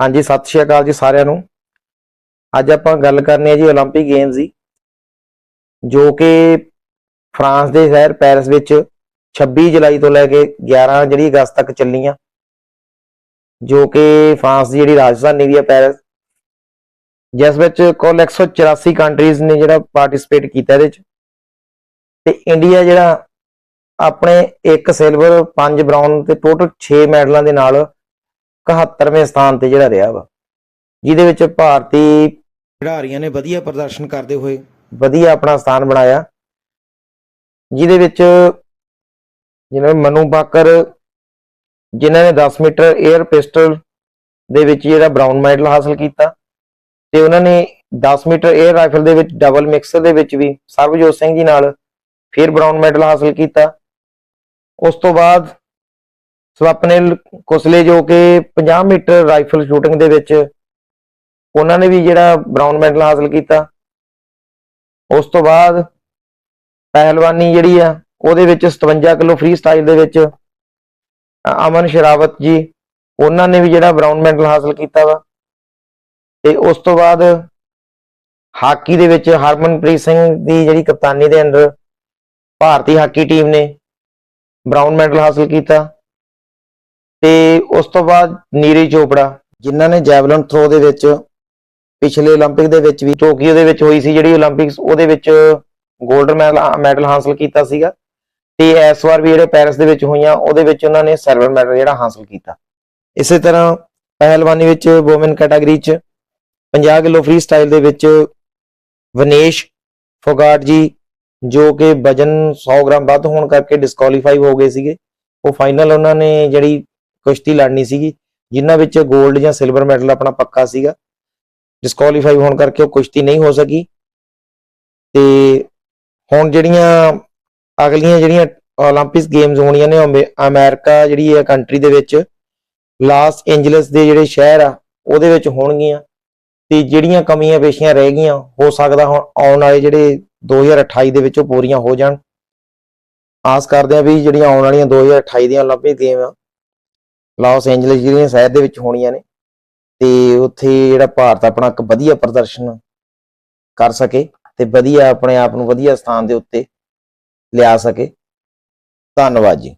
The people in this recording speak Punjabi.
ਹਾਂਜੀ ਸਤਿ ਸ਼੍ਰੀ ਅਕਾਲ ਜੀ ਸਾਰਿਆਂ ਨੂੰ ਅੱਜ ਆਪਾਂ ਗੱਲ ਕਰਨੀ ਹੈ ਜੀ 올림픽 ਗੇਮਸ ਦੀ ਜੋ ਕਿ ਫਰਾਂਸ ਦੇ ਸ਼ਹਿਰ ਪੈਰਿਸ ਵਿੱਚ 26 ਜੁਲਾਈ ਤੋਂ ਲੈ ਕੇ 11 ਜਿਹੜੀ ਅਗਸਤ ਤੱਕ ਚੱਲੀਆਂ ਜੋ ਕਿ ਫਰਾਂਸ ਦੀ ਜਿਹੜੀ ਰਾਜਧਾਨੀ ਵੀ ਹੈ ਪੈਰਿਸ ਜਿਸ ਵਿੱਚ ਕੁੱਲ 184 ਕੰਟਰੀਜ਼ ਨੇ ਜਿਹੜਾ ਪਾਰਟਿਸਿਪੇਟ ਕੀਤਾ ਇਹਦੇ ਵਿੱਚ ਤੇ ਇੰਡੀਆ ਜਿਹੜਾ ਆਪਣੇ ਇੱਕ ਸਿਲਵਰ ਪੰਜ ਬ੍ਰਾਊਨ ਤੇ ਟੋਟਲ 6 ਮੈਡਲਾਂ ਦੇ ਨਾਲ 71ਵੇਂ ਸਥਾਨ ਤੇ ਜਿਹੜਾ ਰਿਹਾ ਵਾ ਜਿਹਦੇ ਵਿੱਚ ਭਾਰਤੀ ਖਿਡਾਰੀਆਂ ਨੇ ਵਧੀਆ ਪ੍ਰਦਰਸ਼ਨ ਕਰਦੇ ਹੋਏ ਵਧੀਆ ਆਪਣਾ ਸਥਾਨ ਬਣਾਇਆ ਜਿਹਦੇ ਵਿੱਚ ਜਿਵੇਂ ਮਨੂ ਬਾਕਰ ਜਿਨ੍ਹਾਂ ਨੇ 10 ਮੀਟਰ 에ਅਰ ਪਿਸਟਲ ਦੇ ਵਿੱਚ ਜਿਹੜਾ ਬ੍ਰਾਊਨ ਮੈਡਲ ਹਾਸਲ ਕੀਤਾ ਤੇ ਉਹਨਾਂ ਨੇ 10 ਮੀਟਰ 에ਅਰ ਰਾਈਫਲ ਦੇ ਵਿੱਚ ਡਬਲ ਮਿਕਸਰ ਦੇ ਵਿੱਚ ਵੀ ਸਰਬਜੋਤ ਸਿੰਘ ਜੀ ਨਾਲ ਫਿਰ ਬ੍ਰਾਊਨ ਮੈਡਲ ਹਾਸਲ ਕੀਤਾ। ਉਸ ਤੋਂ ਬਾਅਦ ਸਵਪਨਿਲ ਕੁਸਲੇ ਜੋ ਕਿ 50 ਮੀਟਰ ਰਾਈਫਲ ਸ਼ੂਟਿੰਗ ਦੇ ਵਿੱਚ ਉਹਨਾਂ ਨੇ ਵੀ ਜਿਹੜਾ ਬ੍ਰਾਊਨ ਮੈਡਲ ਹਾਸਲ ਕੀਤਾ। ਉਸ ਤੋਂ ਬਾਅਦ ਪਹਿਲਵਾਨੀ ਜਿਹੜੀ ਆ, ਉਹਦੇ ਵਿੱਚ 57 ਕਿਲੋ ਫ੍ਰੀ ਸਟਾਈਲ ਦੇ ਵਿੱਚ ਅਮਨ ਸ਼ਰਾਵਤ ਜੀ, ਉਹਨਾਂ ਨੇ ਵੀ ਜਿਹੜਾ ਬ੍ਰਾਊਨ ਮੈਡਲ ਹਾਸਲ ਕੀਤਾ ਵਾ। ਤੇ ਉਸ ਤੋਂ ਬਾਅਦ ਹਾਕੀ ਦੇ ਵਿੱਚ ਹਰਮਨਪ੍ਰੀਤ ਸਿੰਘ ਦੀ ਜਿਹੜੀ ਕਪਤਾਨੀ ਦੇ ਅੰਦਰ ਭਾਰਤੀ ਹਾਕੀ ਟੀਮ ਨੇ ਬ੍ਰਾਊਨ ਮੈਡਲ ਹਾਸਲ ਕੀਤਾ। ਤੇ ਉਸ ਤੋਂ ਬਾਅਦ ਨੀਰਜ ਚੋਪੜਾ, ਜਿਨ੍ਹਾਂ ਨੇ ਜੈਵਲਨ ਥਰੋ ਦੇ ਵਿੱਚ ਪਿਛਲੇ 올림픽 ਦੇ ਵਿੱਚ ਵੀ ਟੋਕੀਓ ਦੇ ਵਿੱਚ ਹੋਈ ਸੀ ਜਿਹੜੀ 올림픽ਸ ਉਹਦੇ ਵਿੱਚ 골ਡ ਮੈਡਲ ਮੈਡਲ ਹਾਸਲ ਕੀਤਾ ਸੀਗਾ। ਤੇ ਇਸ ਵਾਰ ਵੀ ਜਿਹੜੇ ਪੈਰਿਸ ਦੇ ਵਿੱਚ ਹੋਈਆਂ, ਉਹਦੇ ਵਿੱਚ ਉਹਨਾਂ ਨੇ ਸਿਲਵਰ ਮੈਡਲ ਜਿਹੜਾ ਹਾਸਲ ਕੀਤਾ। ਇਸੇ ਤਰ੍ਹਾਂ ਪਹਿਲਵਾਨੀ ਵਿੱਚ ਔਮਨ ਕੈਟਾਗਰੀ 'ਚ 50 ਕਿਲੋ ਫਰੀ ਸਟਾਈਲ ਦੇ ਵਿੱਚ ਵਨੇਸ਼ ਫੋਗਾਟ ਜੀ ਜੋ ਕਿ ਵਜਨ 100 ਗ੍ਰਾਮ ਵੱਧ ਹੋਣ ਕਰਕੇ ਡਿਸਕੁਆਲੀਫਾਈ ਹੋ ਗਏ ਸੀਗੇ। ਉਹ ਫਾਈਨਲ ਉਹਨਾਂ ਨੇ ਜਿਹੜੀ ਕੁਸ਼ਤੀ ਲੜਨੀ ਸੀਗੀ, ਜਿਨ੍ਹਾਂ ਵਿੱਚ 골ਡ ਜਾਂ ਸਿਲਵਰ ਮੈਡਲ ਆਪਣਾ ਪੱਕਾ ਸੀਗਾ। ਡਿਸਕੁਆਲੀਫਾਈ ਹੋਣ ਕਰਕੇ ਉਹ ਕੁਸ਼ਤੀ ਨਹੀਂ ਹੋ ਸਕੀ। ਤੇ ਹੁਣ ਜਿਹੜੀਆਂ ਅਗਲੀਆਂ ਜਿਹੜੀਆਂ 올림픽ਸ ਗੇਮਸ ਹੋਣੀਆਂ ਨੇ, ਉਹ ਅਮਰੀਕਾ ਜਿਹੜੀ ਹੈ ਕੰਟਰੀ ਦੇ ਵਿੱਚ ਲਾਸ ਐਂਜਲਸ ਦੇ ਜਿਹੜੇ ਸ਼ਹਿਰ ਆ, ਉਹਦੇ ਵਿੱਚ ਹੋਣਗੀਆਂ। ਤੇ ਜਿਹੜੀਆਂ ਕਮੀਆਂ ਪੇਸ਼ੀਆਂ ਰਹਿ ਗਈਆਂ, ਹੋ ਸਕਦਾ ਹੁਣ ਆਉਣ ਵਾਲੇ ਜਿਹੜੇ 2028 ਦੇ ਵਿੱਚ ਉਹ ਪੂਰੀਆਂ ਹੋ ਜਾਣ। ਆਸ ਕਰਦੇ ਆ ਵੀ ਜਿਹੜੀਆਂ ਆਉਣ ਵਾਲੀਆਂ 2028 ਦੀਆਂ 올림픽ਸ ਗੇਮ ਆ ਲਾਸ ਐਂਜਲਸ ਜਿਹੜੀਆਂ ਸ਼ਹਿਰ ਦੇ ਵਿੱਚ ਹੋਣੀਆਂ ਨੇ ਤੇ ਉੱਥੇ ਜਿਹੜਾ ਭਾਰਤ ਆਪਣਾ ਇੱਕ ਵਧੀਆ ਪ੍ਰਦਰਸ਼ਨ ਕਰ ਸਕੇ ਤੇ ਵਧੀਆ ਆਪਣੇ ਆਪ ਨੂੰ ਵਧੀਆ ਸਥਾਨ ਦੇ ਉੱਤੇ ਲਿਆ ਸਕੇ। ਧੰਨਵਾਦ ਜੀ।